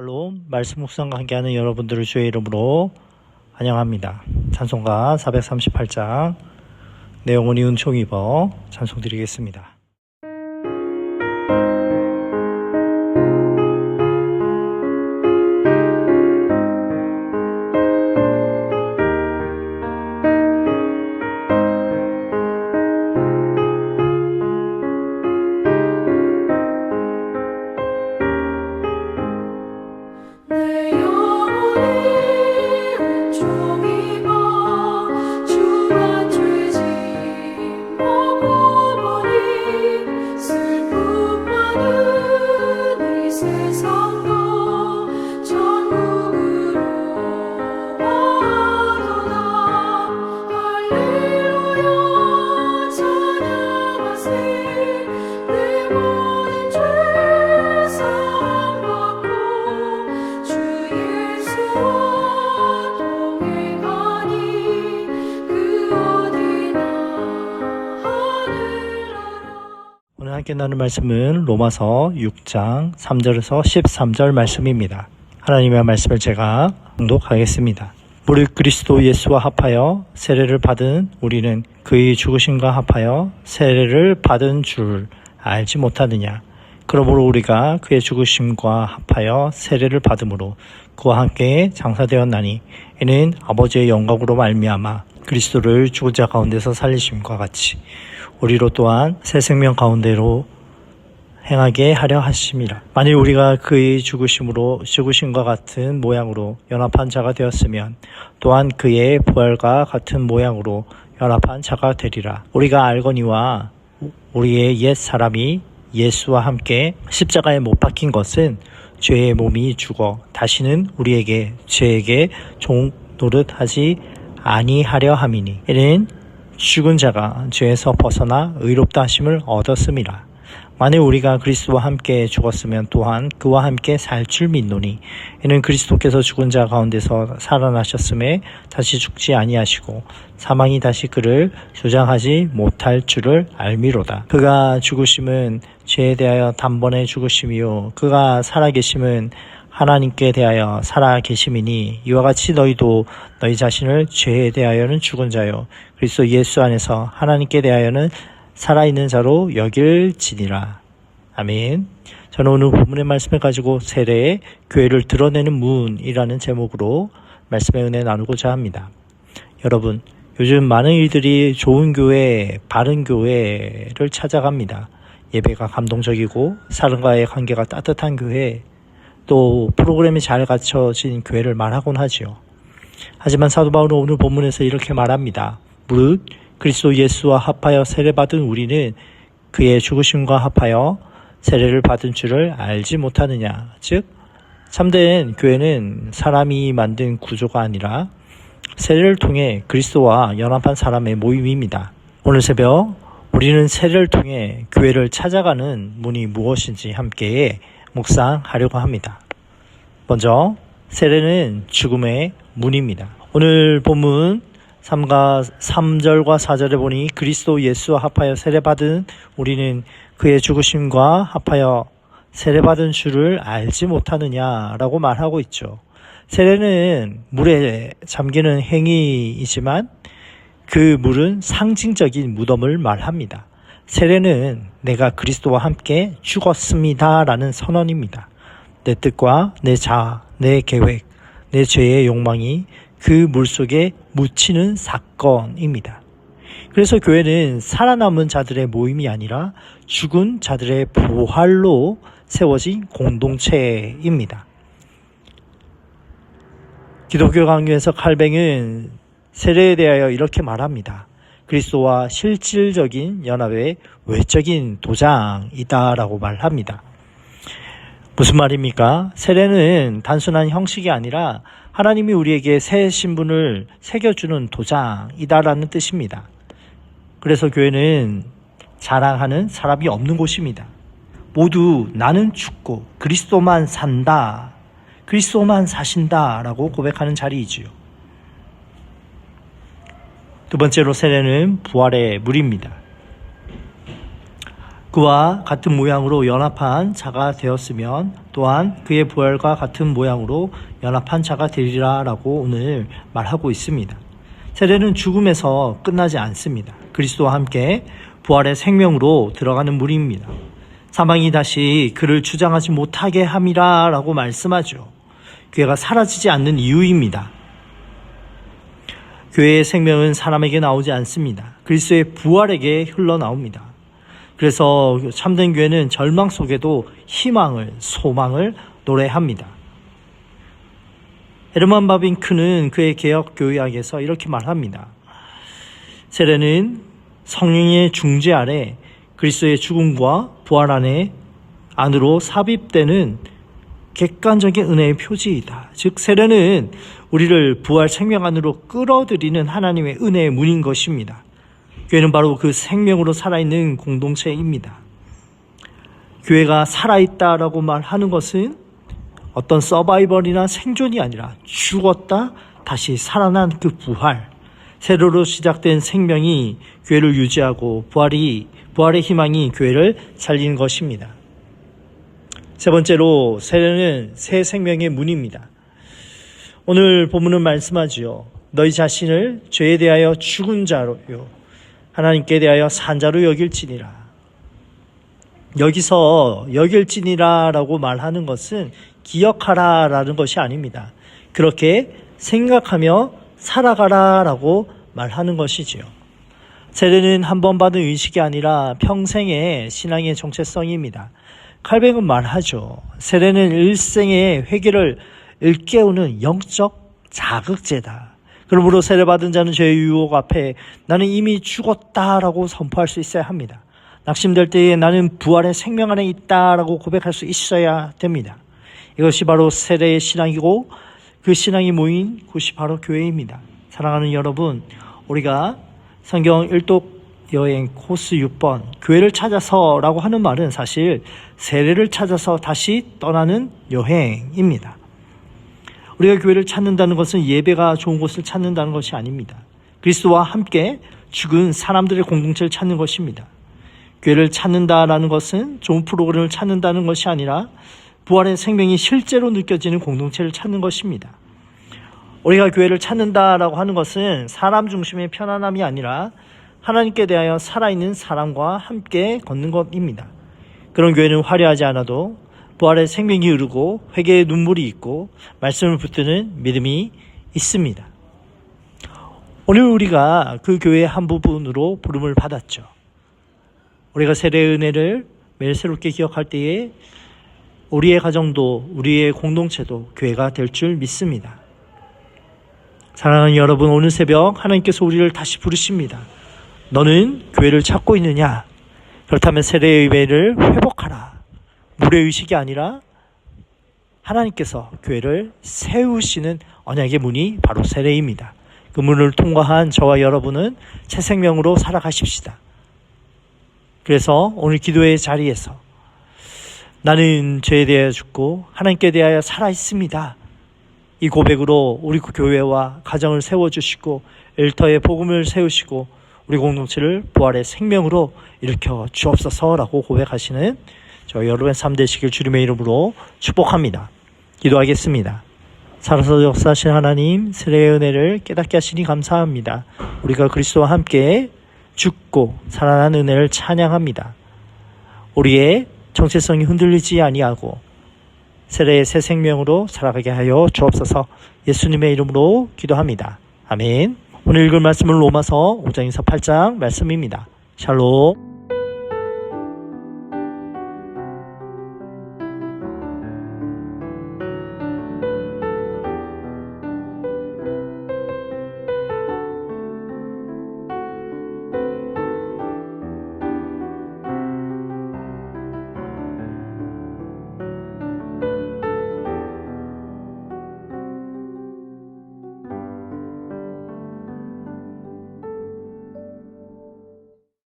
샬롬 말씀 묵상과 함께하는 여러분들을 주의 이름으로 환영합니다. 찬송가 438장 내용은 은총 입어 찬송 드리겠습니다. 함께 나눌 말씀은 로마서 6장 3절에서 13절 말씀입니다. 하나님의 말씀을 제가 공독하겠습니다. 무릇 그리스도 예수와 합하여 세례를 받은 우리는 그의 죽으심과 합하여 세례를 받은 줄 알지 못하느냐. 그러므로 우리가 그의 죽으심과 합하여 세례를 받음으로 그와 함께 장사되었나니 이는 아버지의 영광으로 말미암아 그리스도를 죽은 자 가운데서 살리심과 같이 우리로 또한 새 생명 가운데로 행하게 하려 하심이라. 만일 우리가 그의 죽으심으로 죽으심과 같은 모양으로 연합한 자가 되었으면 또한 그의 부활과 같은 모양으로 연합한 자가 되리라. 우리가 알거니와 우리의 옛 사람이 예수와 함께 십자가에 못 박힌 것은 죄의 몸이 죽어 다시는 우리에게 죄에게 종 노릇하지 아니하려 함이니 이는 죽은 자가 죄에서 벗어나 의롭다 하심을 얻었음이라. 만일 우리가 그리스도와 함께 죽었으면 또한 그와 함께 살 줄 믿노니 이는 그리스도께서 죽은 자 가운데서 살아나셨음에 다시 죽지 아니하시고 사망이 다시 그를 조장하지 못할 줄을 알미로다. 그가 죽으심은 죄에 대하여 단번에 죽으심이요 그가 살아계심은 하나님께 대하여 살아 계심이니 이와 같이 너희도 너희 자신을 죄에 대하여는 죽은 자요 그리스도 예수 안에서 하나님께 대하여는 살아 있는 자로 여길지니라. 아멘. 저는 오늘 본문의 말씀을 가지고 세례의 교회를 드러내는 문이라는 제목으로 말씀의 은혜 나누고자 합니다. 여러분, 요즘 많은 이들이 좋은 교회, 바른 교회를 찾아갑니다. 예배가 감동적이고 사람과의 관계가 따뜻한 교회, 또 프로그램이 잘 갖춰진 교회를 말하곤 하지요. 하지만 사도 바울은 오늘 본문에서 이렇게 말합니다. 무릇 그리스도 예수와 합하여 세례받은 우리는 그의 죽으심과 합하여 세례를 받은 줄을 알지 못하느냐. 즉, 참된 교회는 사람이 만든 구조가 아니라 세례를 통해 그리스도와 연합한 사람의 모임입니다. 오늘 새벽 우리는 세례를 통해 교회를 찾아가는 문이 무엇인지 함께 묵상하려고 합니다. 먼저 세례는 죽음의 문입니다. 오늘 본문 3가 3절과 4절에 보니 그리스도 예수와 합하여 세례받은 우리는 그의 죽으심과 합하여 세례받은 줄을 알지 못하느냐라고 말하고 있죠. 세례는 물에 잠기는 행위이지만 그 물은 상징적인 무덤을 말합니다. 세례는 내가 그리스도와 함께 죽었습니다라는 선언입니다. 내 뜻과 내 자아, 내 계획, 내 죄의 욕망이 그 물 속에 묻히는 사건입니다. 그래서 교회는 살아남은 자들의 모임이 아니라 죽은 자들의 부활로 세워진 공동체입니다. 기독교 강요에서 칼뱅은 세례에 대하여 이렇게 말합니다. 그리스도와 실질적인 연합의 외적인 도장이다라고 말합니다. 무슨 말입니까? 세례는 단순한 형식이 아니라 하나님이 우리에게 새 신분을 새겨주는 도장이다라는 뜻입니다. 그래서 교회는 자랑하는 사람이 없는 곳입니다. 모두 나는 죽고 그리스도만 산다. 그리스도만 사신다라고 고백하는 자리이지요. 두 번째로 세례는 부활의 물입니다. 그와 같은 모양으로 연합한 자가 되었으면 또한 그의 부활과 같은 모양으로 연합한 자가 되리라 라고 오늘 말하고 있습니다. 세례는 죽음에서 끝나지 않습니다. 그리스도와 함께 부활의 생명으로 들어가는 무리입니다. 사망이 다시 그를 주장하지 못하게 함이라 라고 말씀하죠. 교회가 사라지지 않는 이유입니다. 교회의 생명은 사람에게 나오지 않습니다. 그리스도의 부활에게 흘러나옵니다. 그래서 참된 교회는 절망 속에도 희망을, 소망을 노래합니다. 헤르만 바빙크는 그의 개혁 교회학에서 이렇게 말합니다. 세례는 성령의 중재 아래 그리스도의 죽음과 부활 안에 안으로 삽입되는 객관적인 은혜의 표지이다. 즉 세례는 우리를 부활 생명 안으로 끌어들이는 하나님의 은혜의 문인 것입니다. 교회는 바로 그 생명으로 살아있는 공동체입니다. 교회가 살아있다라고 말하는 것은 어떤 서바이벌이나 생존이 아니라 죽었다 다시 살아난 그 부활, 새로로 시작된 생명이 교회를 유지하고 부활이 부활의 희망이 교회를 살리는 것입니다. 세 번째로 세례는 새 생명의 문입니다. 오늘 본문은 말씀하지요. 너희 자신을 죄에 대하여 죽은 자로요 하나님께 대하여 산 자로 여길지니라. 여기서 여길지니라 라고 말하는 것은 기억하라 라는 것이 아닙니다. 그렇게 생각하며 살아가라 라고 말하는 것이지요. 세례는 한 번 받은 의식이 아니라 평생의 신앙의 정체성입니다. 칼뱅은 말하죠. 세례는 일생의 회개를 일깨우는 영적 자극제다. 그러므로 세례받은 자는 죄의 유혹 앞에 나는 이미 죽었다라고 선포할 수 있어야 합니다. 낙심될 때에 나는 부활의 생명 안에 있다라고 고백할 수 있어야 됩니다. 이것이 바로 세례의 신앙이고 그 신앙이 모인 곳이 바로 교회입니다. 사랑하는 여러분, 우리가 성경 일독 여행 코스 6번 교회를 찾아서라고 하는 말은 사실 세례를 찾아서 다시 떠나는 여행입니다. 우리가 교회를 찾는다는 것은 예배가 좋은 곳을 찾는다는 것이 아닙니다. 그리스도와 함께 죽은 사람들의 공동체를 찾는 것입니다. 교회를 찾는다라는 것은 좋은 프로그램을 찾는다는 것이 아니라 부활의 생명이 실제로 느껴지는 공동체를 찾는 것입니다. 우리가 교회를 찾는다라고 하는 것은 사람 중심의 편안함이 아니라 하나님께 대하여 살아있는 사람과 함께 걷는 것입니다. 그런 교회는 화려하지 않아도 부활의 생명이 흐르고 회개의 눈물이 있고 말씀을 붙드는 믿음이 있습니다. 오늘 우리가 그 교회의 한 부분으로 부름을 받았죠. 우리가 세례의 은혜를 매일 새롭게 기억할 때에 우리의 가정도 우리의 공동체도 교회가 될 줄 믿습니다. 사랑하는 여러분, 오늘 새벽 하나님께서 우리를 다시 부르십니다. 너는 교회를 찾고 있느냐? 그렇다면 세례의 예배를 회복하라. 물의 의식이 아니라 하나님께서 교회를 세우시는 언약의 문이 바로 세례입니다. 그 문을 통과한 저와 여러분은 새 생명으로 살아가십시다. 그래서 오늘 기도의 자리에서 나는 죄에 대하여 죽고 하나님께 대하여 살아 있습니다. 이 고백으로 우리 교회와 가정을 세워주시고 일터의 복음을 세우시고 우리 공동체를 부활의 생명으로 일으켜 주옵소서라고 고백하시는 저 여러분의 삶 되시길 주님의 이름으로 축복합니다. 기도하겠습니다. 살아서 역사하신 하나님 세례의 은혜를 깨닫게 하시니 감사합니다. 우리가 그리스도와 함께 죽고 살아난 은혜를 찬양합니다. 우리의 정체성이 흔들리지 아니하고 세례의 새 생명으로 살아가게 하여 주옵소서 예수님의 이름으로 기도합니다. 아멘. 오늘 읽을 말씀은 로마서 5장 에서 8장 말씀입니다. 샬롬.